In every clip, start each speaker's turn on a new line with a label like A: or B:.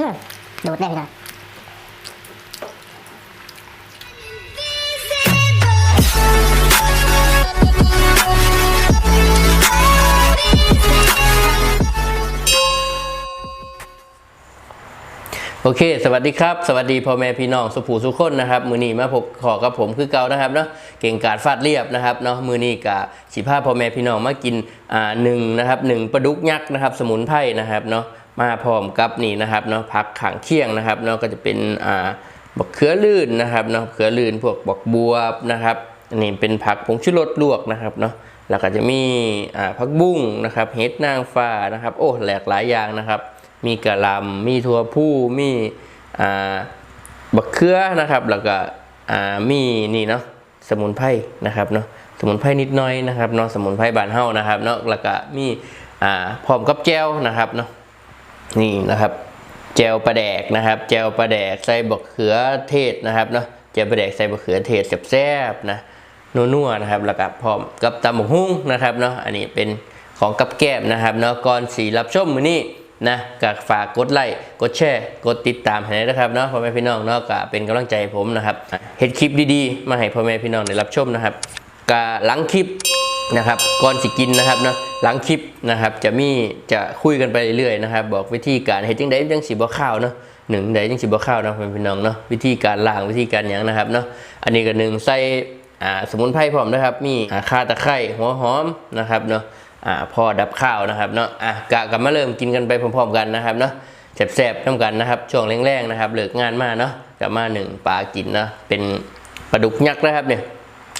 A: ฮึ่มดูดได้พี่น้อง
B: โอเค สวัสดีครับ สวัสดีพ่อแม่พี่น้องสุภูสุคนนะครับ มือนี้มาพบขอกับผมคือเก่านะครับเนาะ เก่งกาดฟาดเรียบนะครับเนาะ มือนี้กะสิพาพ่อแม่พี่น้องมากินอ่าหนึ่งนะครับหนึ่งปลาดุกยักษ์นะครับ สมุนไพรนะครับเนาะ มาพร้อมกับนี่นะครับเนาะผักขางเคียงนะครับเนาะก็จะเป็นอ่าบักเขือลื่นนะครับเนาะเขือลื่นพวกบักบวบนะครับอันนี้เป็นผักผงชูรสลวกนะครับเนาะแล้วก็จะมีอ่าผักบุ้งนะครับเห็ดนางฟ้านะครับ โอ้หลากหลายอย่างนะครับ มีกะหล่ำมีถั่วผู้มีอ่าบักเขือนะครับแล้วก็อ่ามีนี่เนาะสมุนไพรนะครับเนาะสมุนไพรนิดหน้อยนะครับเนาะสมุนไพรบานเฮานะครับเนาะแล้วก็มีอ่าพร้อมกับแจวนะครับเนาะ นี่นะครับแจวปลาแดกนะครับ แจวปลาแดกใส่บักเขือเทศนะครับเนาะแจวปลาแดกใส่บักเขือเทศแซ่บๆนะนัวๆนะครับแล้วก็พร้อมกับตำบักหุ่งนะครับเนาะอันนี้เป็นของกับแก้มนะครับเนาะก่อนสีรับชมมื้อนี้นะก็ฝากกดไลค์กดแชร์กดติดตามให้นะครับเนาะพ่อแม่พี่น้องเนาะก็เป็นกำลังใจให้ผมนะครับเห็นคลิปดีๆ มาให้พ่อแม่พี่น้องได้รับชมนะครับก็หลังคลิป นะครับก่อนสิกินนะครับเนาะหลังคลิปนะครับจะมีจะคุยกันไปเรื่อยๆนะครับ บอกวิธีการเฮ็ดจังไดจังสิบ่ข้าวเนาะหนึ่งใดจังสิบ่ข้าวเนาะพ่อแม่พี่น้องเนาะวิธีการล้างวิธีการหยังนะครับเนาะอันนี้ก็หนึ่งใส่อ่าสมุนไพรพร้อมนะครับ มีข่าตะไคร้หัวหอมนะครับเนาะอ่าพอดับข้าวนะครับเนาะอะกะกันมาเริ่มกินกันไปพร้อมๆกันนะครับเนาะแซ่บๆน้ำกันนะครับช่วงแรงๆนะครับเลิกงานมาเนาะกลับมาหนึ่งปลากินเนาะเป็นปลาดุกยักษ์นะครับเนี่ย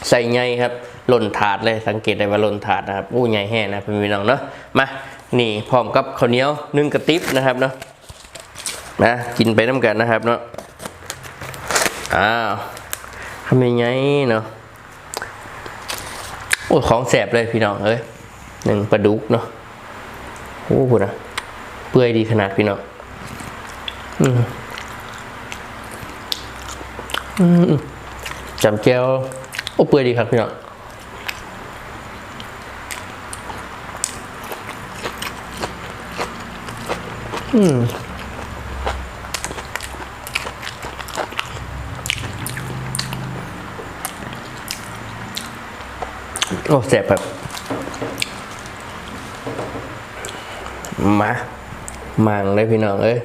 B: ใส่ใหญ่ครับหล่นถาดเลยสังเกตได้ว่าหล่นถาดนะครับอู้ใหญ่แห่นะพี่น้องเนาะมานี่พร้อมกับข้าวเหนียวนึ่งกระติบนะครับเนาะนะกินไปน้ำกันนะครับเนาะอ้าวทำยังไงเนาะโอ้ของแสบเลยพี่น้องเอ้ยหนึ่งปลาดุกเนาะโอ้โหนะเปื่อยดีขนาดพี่น้องอืมอืมอืมจำแก้ว โอ้เปื่อยดีครับพี่น้องอืมโอ้แสบแบบมามังเลยพี่น้องเอ้ย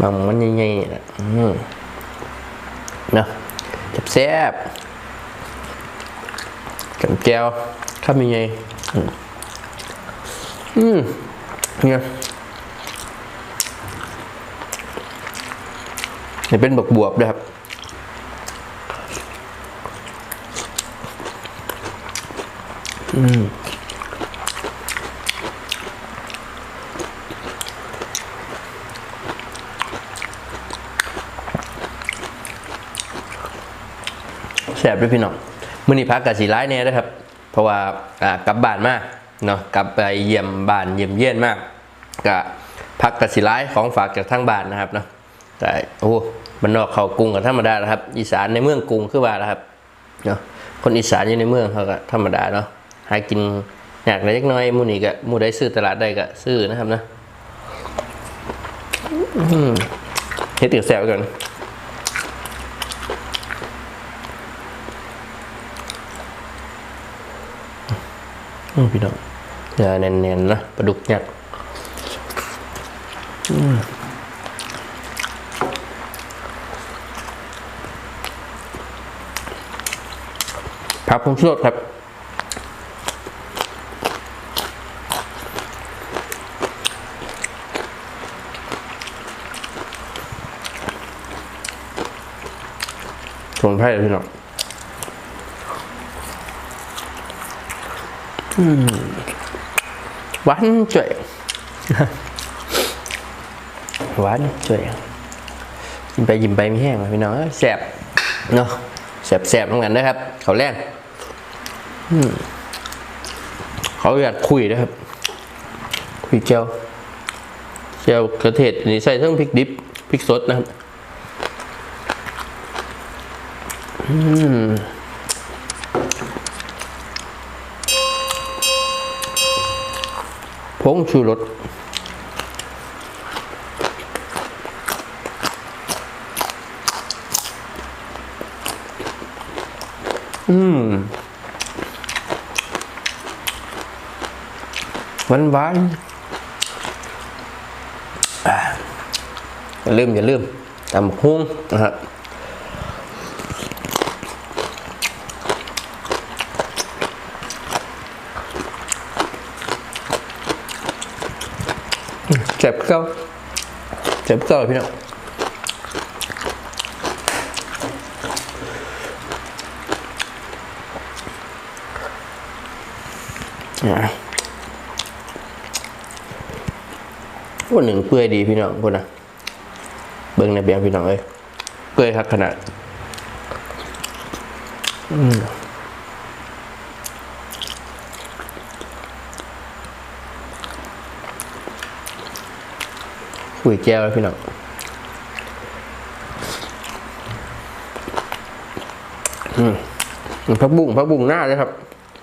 B: มังมันใหญ่ๆนี่แหละอืมเนาะจับ แซ่บกับแก้วข้าวมีไง อืมเนี่ยนี่เป็นบวกบวบนะครับ อืม แสบด้วยพี่น้องมื้อนี้พักกับสีร้ายเนี่ยนะครับ เพราะว่าอ่ากลับบ้านมากเนาะกลับไปเยี่ยมบ้านเยี่ยมเยี่ยนมากก็พักกับสีร้ายของฝากจากทางบ้านนะครับเนาะแต่โอ้มันนอกเขากรุงกับธรรมดานะครับอีสานในเมืองกรุงคือว่านะครับเนาะคนอีสานอยู่ในเมืองเขาก็ธรรมดาเนาะหากินอยากเล็กน้อยมูนี่ก็มูได้ซื้อตลาดได้ก็ซื้อนะครับนะเฮ็ดเตี๋ยวแซวกัน พี่น้องเนื้อแน่นๆนะปลาดุกยักษ์อืมผักผงชูรสครับสมุนไพรพี่น้อง หวานจ่วยหวานจ่วยยิ้มไปยิ้มไปมีแห้งไหมพี่น้องเอ้ยแสบเนาะแสบแสบเหมือนกันนะครับ เขาแรงเขาอยากคุยนะครับ คุยเจียวเจียวกระเทศนนี้ใส่ทั้งพริกดิบพริกสดนะครับ อืม ผงชูรสอืมหวานหวานอย่าลืมอย่าลืมตำหุ้งนะครับ เจ็บเก้าเจ็บเก้าพี่น้องวันหนึ่งเปื่อยดีพี่น้องคนนะเบิ่งในเบียงพี่น้องเอ้ยเปื่อยครับขนาด อืม คุยแก้วแล้วพี่น้องอืมพักบุ้งพักบุ้งหน้าเลยครับ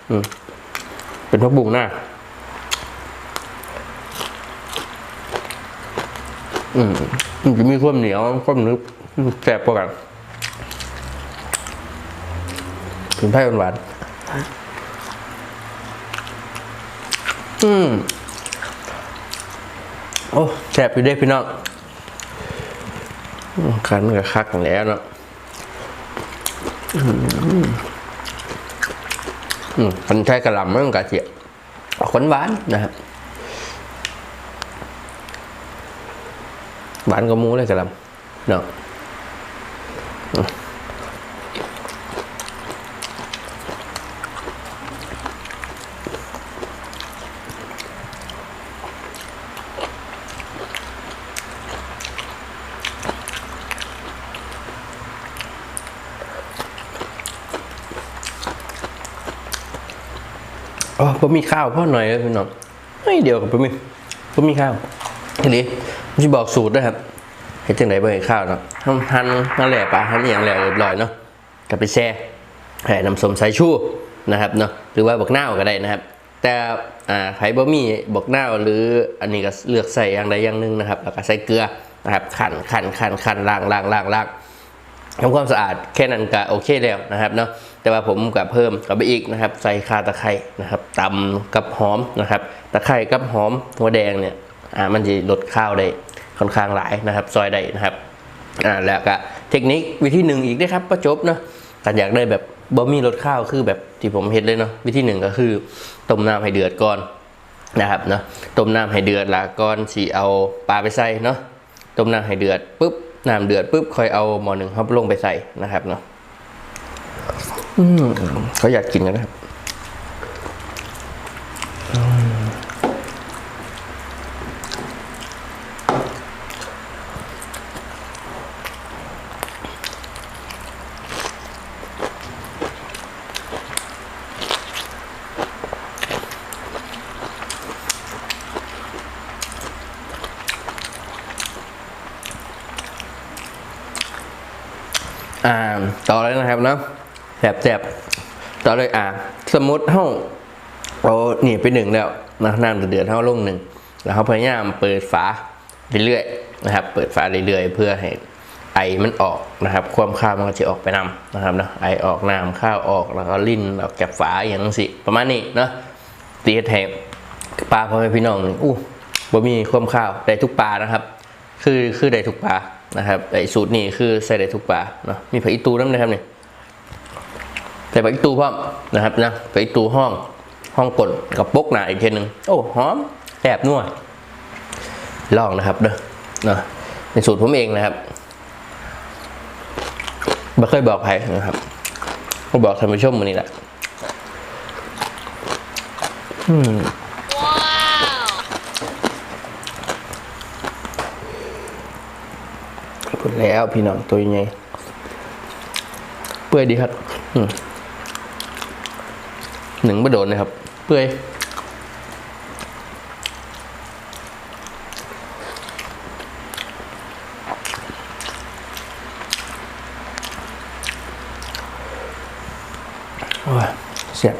B: อืมเป็นพักบุ้งหน้า อืมมันจะมีความเหนียวความนึบแสบกว่ากันถึงไพ่หวานอืม โอ้ แสบอยู่เด้พี่น้องขันกับคักอย่างแล้วเนาะอืมอืมคันใช้กระลำมันกะเจี๊ยบออกหวานนะครับหวานก็มูเลยกระลำเนาะ ผมมีข้าวพ่อหน่อยเลยพี่น้องไม่เดียวกับผมมีผมมีข้าวทีนี้ผมจะบอกสูตรด้วยครับเห็ดจังไหนบ่เห็นข้าวเนาะทำหั่นนั่นแหละปลาหั่นอย่างแหละเรียบร้อยเนาะกลับไปแช่แผ่น้ำส้มสายชูนะครับเนาะหรือว่าบักนาก็ได้นะครับ แต่อ่าไผ่บะหมี่บักนาหรืออันนี้ก็เลือกใส่อย่างใดอย่างหนึ่งนะครับแล้วก็ใส่เกลือนะครับขันขันขันขันล้างล้างล้างล้าง ทำความสะอาดแค่นั้นก็โอเคแล้วนะครับเนาะแต่ว่าผมก็เพิ่มกับไปอีกนะครับ ใส่ข่าตะไคร้นะครับตำกับหอมนะครับ ตะไคร้กับหอมหัวแดงเนี่ยอ่ามันจะลดข้าวได้ค่อนข้างหลายนะครับ ซอยได้นะครับอ่าแล้วก็เทคนิควิธีหนึ่งอีกนะครับประจบเนาะกันอยากได้แบบบะหมี่รสข้าวคือแบบที่ผมเห็นเลยเนาะวิธีหนึ่งก็คือต้มน้ำให้เดือดก่อนนะครับเนาะต้มน้ำให้เดือดและก่อนสีเอาปลาไปใส่เนาะต้มน้ำให้เดือดปุ๊บ น้ำเดือดปุ๊บค่อยเอาหมอหนึ่งครับลงไปใส่นะครับเนาะอืมเขาอยากกินกันนะครับ อ่าต่อเลย นะครับเนาะแสบแสบต่อเลยอ่าสมมติเท่าเอาหนีไปหนึ่งแล้วนะน้ำเดือดเท่าลงหนึ่งแล้วเขาพยายามเปิดฝาเรื่อยๆนะครับ เปิดฝาเรื่อยๆ เพื่อให้ไอมันออกนะครับ ความข้าวมันก็จะออกไปนำนะครับเนาะไอออกน้ำข้าวออกแล้วก็ลิ้นออกจากฝาอย่างนั้นสิประมาณนี้เนาะตีแทงปลาพ่อแม่พี่น้องนี่อู้บ่มีความข้าวได้ทุกปลานะครับ คือคือได้ทุกปลานะครับไอสูตรนี้คือใส่ได้ทุกปลาเนาะมีผักอีตูน้ำนะครับเนี่ย ส่ผักอีตูพร้อมนะครับนะผักอีตูห้องห้องกดกับปกหนาอีกทีหนึ่งโอ้หอมแซ่บนัวลองนะครับเด้อเนาะเป็นสูตรผมเองนะครับไม่เคยบอกใครนะครับก็บอกท่านผู้ชมมือนี้แหละอืมผลแล้วพี่น้องตัวยังไงเปื่อยดีครับ อืม หนึ่งไม่โดนนะครับ เปื่อยโอ้ยเสียบ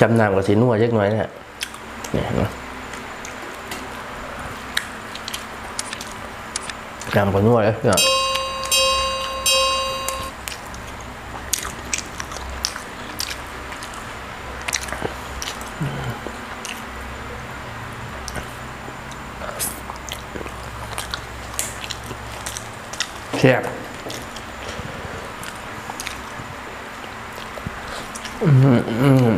B: จำนำกับสีนัวเล็กน้อยนะฮะเนี่ยเห็นไหมกามก็นวดเลยเนี่ย แซ่บอืมอืม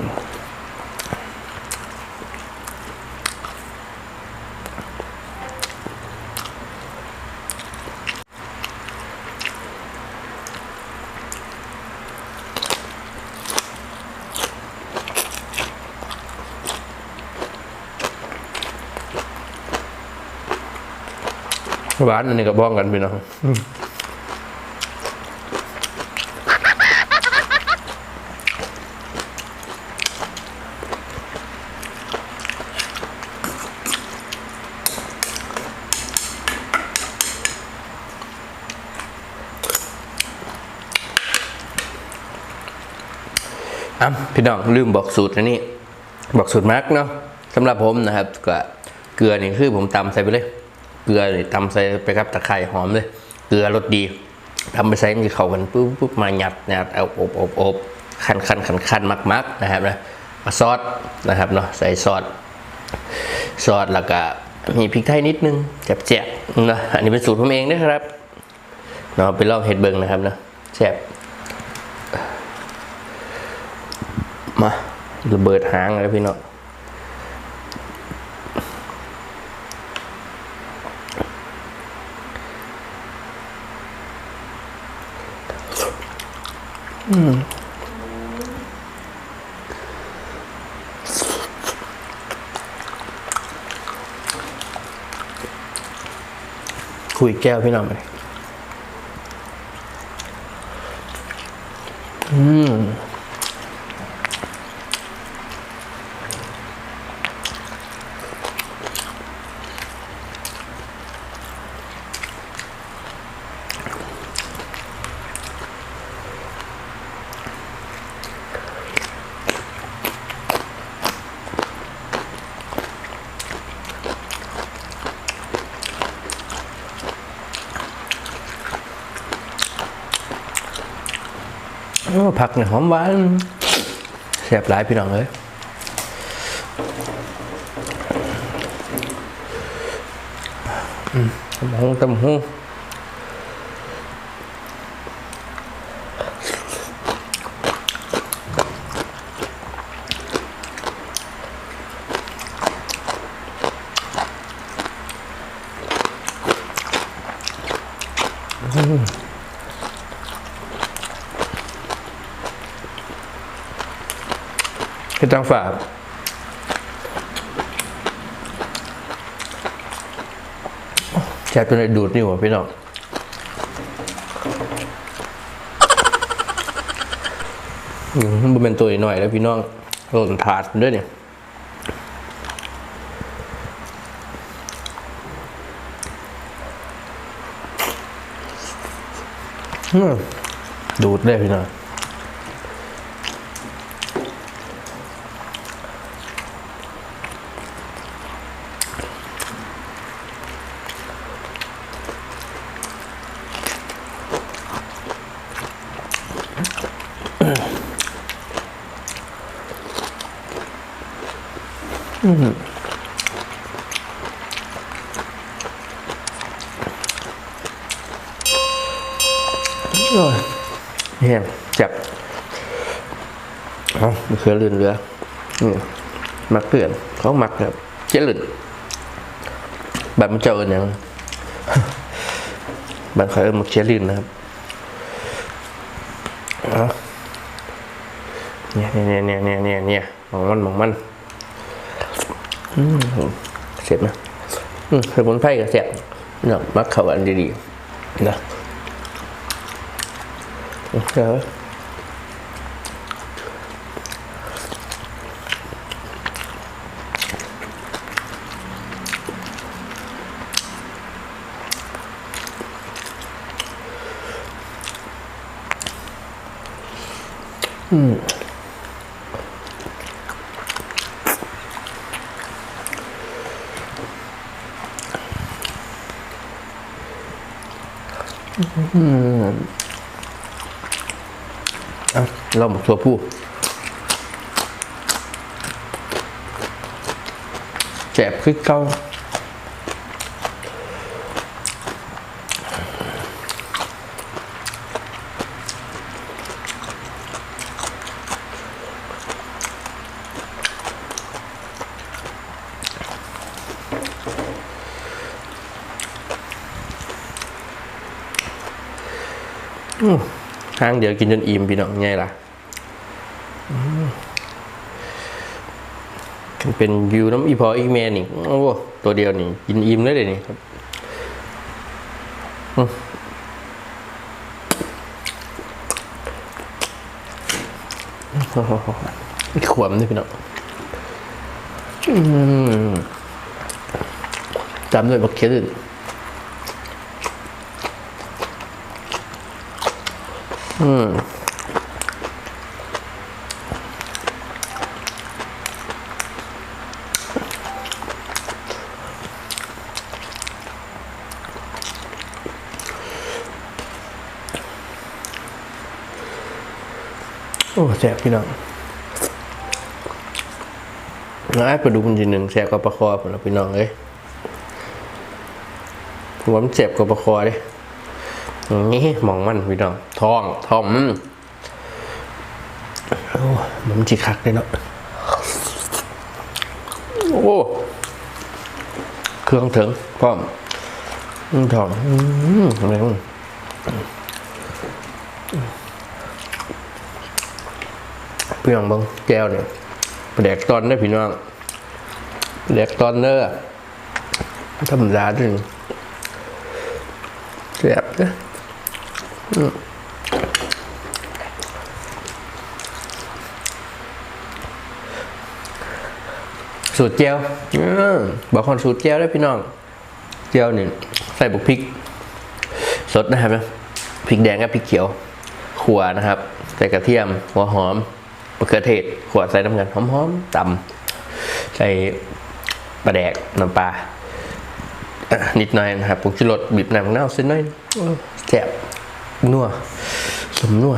B: หวานอันนี้ก็บ้องกันพี่น้อง พี่น้องลืมบอกสูตรอันนี้บอกสูตรมาร์กเนาะสำหรับผมนะครับก็เกลือนี่คือผมตำใส่ไปเลย เกลือนี่ตำใส่ไปกับตะไคร้หอมเลย เกลือรสดีทำไปใส่มันเข้ากันปุ๊บปุ๊บมาหยัดหยัดเอาอบอบอบคันคันคันคันมักมักนะครับนะมาซอสนะครับเนาะใส่ซอสซอสแล้วก็มีพริกไทยนิดนึงแจ่บๆเนะอันนี้เป็นสูตรผมเองนะครับเนาะไปลองเห็ดเบิงนะครับเนาะแซ่บ มาระเบิดหางเลยพี่เน้องคุยแก้วพี่น้องไปอืม ผักเนี่ยหอมหวานแซ่บหลายพี่น้องเลยอืมตำหงตำหง พี่จังฝาแซ่บจนได้ดูดนี่หัวพี่น้องมันเป็นตัวหน่อยแล้วพี่น้องหล่นถาดด้วยเนี่ยดูดได้พี่น้อง โอ้ยแห้งจับเอาเขือลื่นเรือนี่มักเกลือนเขามักแบบเจลื่นแบบมันเจออย่างบางเขาเอิ้นมักเชลื่นนะครับเนี่ยเนี่ยเนี่ยเนี่ยเนี่ยเนี่ยมองมันมองมัน เสียบนะอืมสมุนไพรก็เสียบนะมักเขากันดีๆนะ Ok. Ừ. Ừ. อะ เราหมกตัวผู้แจบคือเก้า อื้อ ห้างเดียวกินจนอิ่มพี่น้องไงล่ะมกันเป็นวิวน้ำอีพออีกแม่นี่โอ้ตัวเดียวนี่กินอิ่มเลยเดี๋ยวนี้ครับอีขวบนี่พี่น้องจำด้วยบักเขียดอื่น อืมโอ้แสบพี่น้องน้าไปดูมันทีหนึ่งแสบกับปลาคอผมแล้วพี่น้องเอ้ยผมว่ามันแสบกับปลาคอเลย นี่มองมันพี่น้องทองทองอืมโอ้มันจิคักเลยเนาะโอ้เครื่องถึงพร้อมอืมทองอืมอะไรมึงเพี่น้องเบังแก้วเนี่ยแดกตอนได้อพี่น้องแดกตอนเนอร์ธรรมดาด้วยแซ่บเด้อ สูตรเจียวเออบอกคนสูตรเจียวได้พี่น้อง เจียวนี่ใส่บุกพริก สดนะครับนะพริกแดงกับพริกเขียวขัวนะครับ ใส่กระเทียม หัวหอมมะเขือเทศขัวใส่น้ำกันหอมๆตำใส่ปลาแดกน้ำปลาอะนิดหน่อยนะครับผงชูรสบีบน้ำมะนาวเส้นน้อยโอ้แซ่บ นัวสมนัว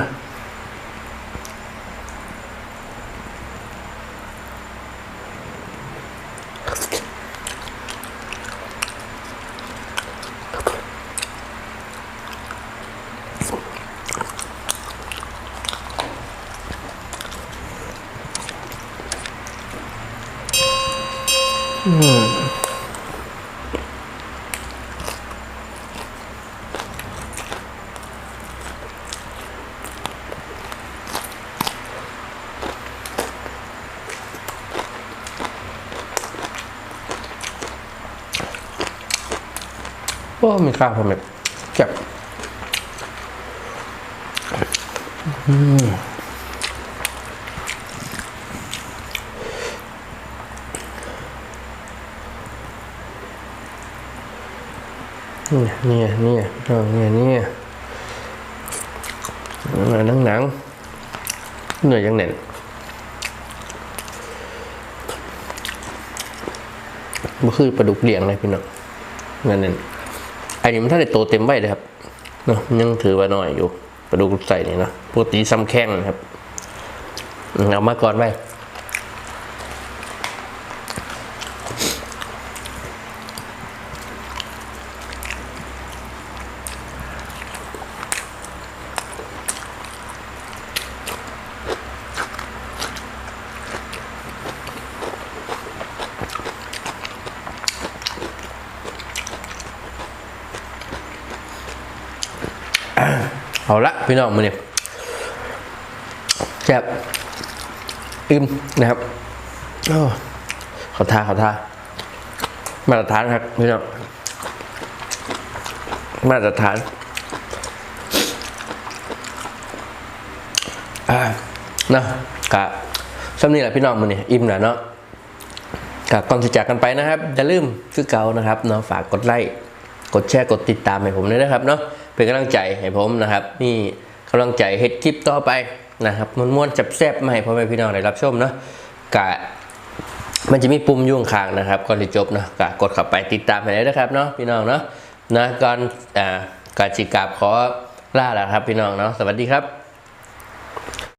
B: โอ้มีข้าวพอไหมแซ่บอืมเนี่ยเนี่ยเนี่ยเอาเนี่ยเนี่ยหนังหนังเหนื่อยยังเหน่นบ่คือปลาดุกเลี้ยงเลยพี่น้องนั่นนั่น อันนี้มันถ้าได้โตเต็มใบเลยครับเนาะยังถือว่าน้อยอยู่ปลาดุกใส่นี่นะปกติซ้ำแข้งนะครับเอามาก่อนไว้ พี่น้องมือเนี่ยแซ่บอิ่มนะครับโอ้ขอทาขอทามาตรฐานครับพี่น้องมาตรฐานอ่านะกะสำนีแหละพี่น้องมือเนี่ยอิ่มแล้วเนาะกะก่อนที่จากกันไปนะครับอย่าลืมคือเก่านะครับเนาะฝากกดไลค์กดแชร์กดติดตามให้ผมด้วยนะครับเนาะ เป็นกำลังใจให้ผมนะครับนี่กำลังใจเฮ็ดคลิปต่อไปนะครับม้วนๆจับแซบมาให้พ่อแม่พี่น้องได้รับชมเนาะกะมันจะมีปุ่มยุ่งข้างนะครับก่อนจะจบเนาะกะกดเข้าไปติดตามไปเลยนะครับเนาะพี่น้องเนาะนะก่อนอ่าการจิกาบขอลาแล้วครับพี่น้องเนาะสวัสดีครับ